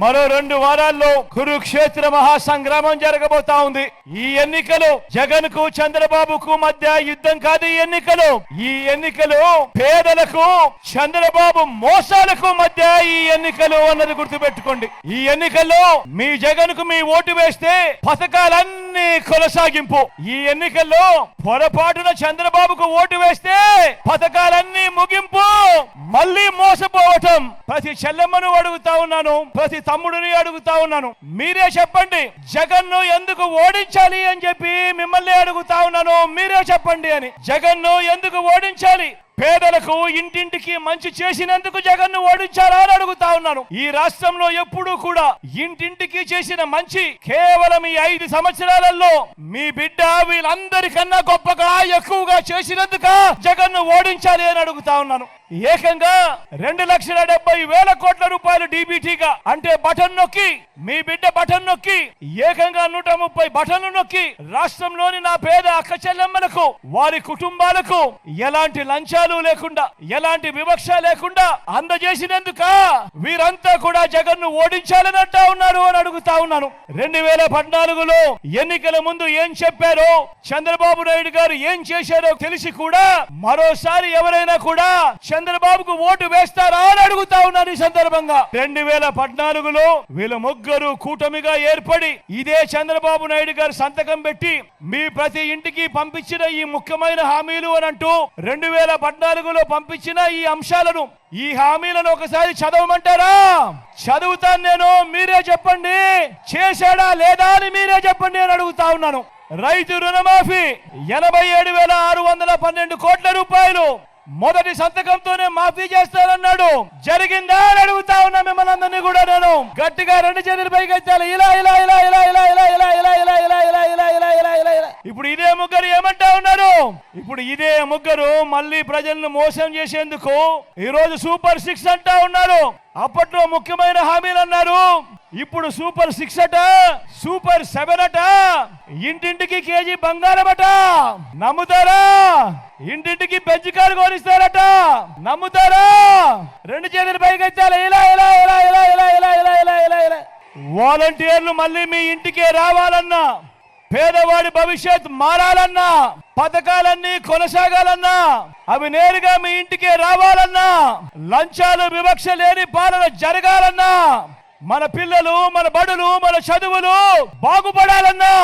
మరో రెండు వారాల్లో కురుక్షేత్ర మహాసంగ్రామం జరగబోతా ఉంది. ఈ ఎన్నికలు జగన్కు చంద్రబాబుకు మధ్య యుద్ధం కాదు ఈ ఎన్నికలు. ఈ ఎన్నికలు పేదలకు చంద్రబాబు మోసాలకు మధ్య ఈ ఎన్నికలు అన్నది గుర్తుపెట్టుకోండి. ఈ ఎన్నికల్లో మీ జగన్కు మీ ఓటు వేస్తే పథకాలన్నీ కొనసాగింపు. ఈ ఎన్నికల్లో పొరపాటున చంద్రబాబుకు ఓటు వేస్తే పథకాలన్నీ ముగింపు. మళ్ళీ మోసపోవటం. ప్రతి చెల్లెమ్మను అడుగుతా ఉన్నాను. ప్రతి తమ్ముడిని అడుగుతా ఉన్నాను. మీరే చెప్పండి జగన్ను ఎందుకు ఓడించాలి అని చెప్పి మిమ్మల్ని అడుగుతా ఉన్నాను. మీరే చెప్పండి అని. జగన్ను ఎందుకు ఓడించాలి? పేదలకు ఇంటింటికి మంచి చేసినందుకు జగన్ను ఓడించాలా అని అడుగుతా ఉన్నాను. ఈ రాష్ట్రంలో ఎప్పుడూ కూడా ఇంటింటికి చేసిన మంచి కేవలం ఈ ఐదు సంవత్సరాలలో మీ బిడ్డ వీళ్ళందరికన్నా గొప్పగా ఎక్కువగా చేసినందుక జగన్ను ఓడించాలి అని అడుగుతా ఉన్నాను. ఏకంగా రెండు లక్షల డెబ్బై వేల కోట్ల రూపాయలు డీబీటీగా అంటే బటన్ నొక్కి మీ బిడ్డ బటన్ నొక్కి ఏకంగా నూట ముప్పై బటన్లు నొక్కి రాష్ట్రంలోని నా పేద అక్క చెల్లెమ్మలకు వారి కుటుంబాలకు ఎలాంటి లంచాలు లేకుండా ఎలాంటి వివక్ష లేకుండా అందజేసినందుక వీరంతా కూడా జగన్ను ఓడించాలని అంటా ఉన్నారు అని అడుగుతా ఉన్నాను. రెండు వేల పద్నాలుగులో ఎన్నికల ముందు ఏం చెప్పారో చంద్రబాబు నాయుడు గారు ఏం చేశారో తెలిసి కూడా మరోసారి ఎవరైనా కూడా చంద్రబాబుకు ఓటు వేస్తారా అని అడుగుతా ఉన్నారు ఈ సందర్భంగా. రెండు వేల పద్నాలుగులో వీళ్ళ ముగ్గురు కూటమిగా ఏర్పడి ఇదే చంద్రబాబు నాయుడు గారు సంతకం పెట్టి మీ ప్రతి ఇంటికి పంపించిన ఈ ముఖ్యమైన హామీలు అని అంటూ రెండు వేల పద్నాలుగులో పంపించిన ఈ అంశాలను ఈ హామీలను ఒకసారి చదవమంటారా? చదువుతాను నేను మీరే చెప్పండి. చేశాడా లేదా అని మీరే చెప్పండి అని అడుగుతా ఉన్నాను. రైతు రుణమాఫీ ఎనభై ఏడు వేల ఆరు వందల పన్నెండు కోట్ల రూపాయలు మొదటి సంతకంతోనే మాఫీ చేస్తానన్నాడు జరిగిందా అని అడుగుతా ఉన్నా మిమ్మల్ని అందరినీ కూడా నేను గట్టిగా రెండు చేతులు పైకి ఎత్తాలి ఇలా ఇలా ఇలా ఇలా ఇలా ఇలా ఇలా ఇలా ఇలా ఇలా ఇలా ఇలా ఇలా ఇలా ఇలా ఇలా ఇప్పుడు ఇదే ముగ్గురు ఏమంటా ఉన్నారు ఇప్పుడు ఇదే ముగ్గురు మళ్ళీ ప్రజలను మోసం చేసేందుకు ఈ రోజు సూపర్ సిక్స్ అంటా ఉన్నారు అప్పట్లో ముఖ్యమైన హామీలు అన్నారు ఇప్పుడు సూపర్ సిక్స్ అట సూపర్ సెవెన్ అట ఇంటింటికి కేజీ బంగారం అట నమ్ముతారా? ఇంటింటికి బెంచ్ కారు కోరిస్తారట నమ్ముతారా? రెండు చేతులు పైకి ఇలా ఇలా ఇలా ఇలా ఇలా ఇలా ఇలా ఇలా ఇలా ఇలా. వాలంటీర్లు మళ్ళీ మీ ఇంటికే రావాలన్నా పేదవాడి భవిష్యత్ మారాలన్నా పథకాలన్నీ కొనసాగాలన్నా అవి నేరుగా మీ ఇంటికే రావాలన్నా లంచాలు వివక్ష లేని పాలన జరగాలన్నా మన పిల్లలు మన బడులు మన చదువులు బాగుపడాలన్నా.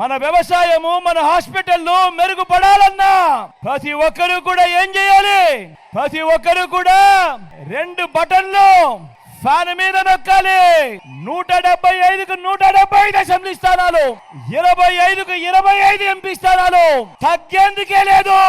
మన వ్యవసాయము మన హాస్పిటల్లు మెరుగుపడాలన్నా. ప్రతి ఒక్కరూ కూడా ఏం చేయాలి? ప్రతి ఒక్కరూ కూడా రెండు బటన్లు ఫ్యాన్ మీద నొక్కాలి. నూట డెబ్బై ఐదుకు నూట డెబ్బై ఐదు అసెంబ్లీ స్థానాలు ఇరవై ఐదుకు ఇరవై ఐదు ఎంపీ స్థానాలు. తగ్గేందుకే లేదు.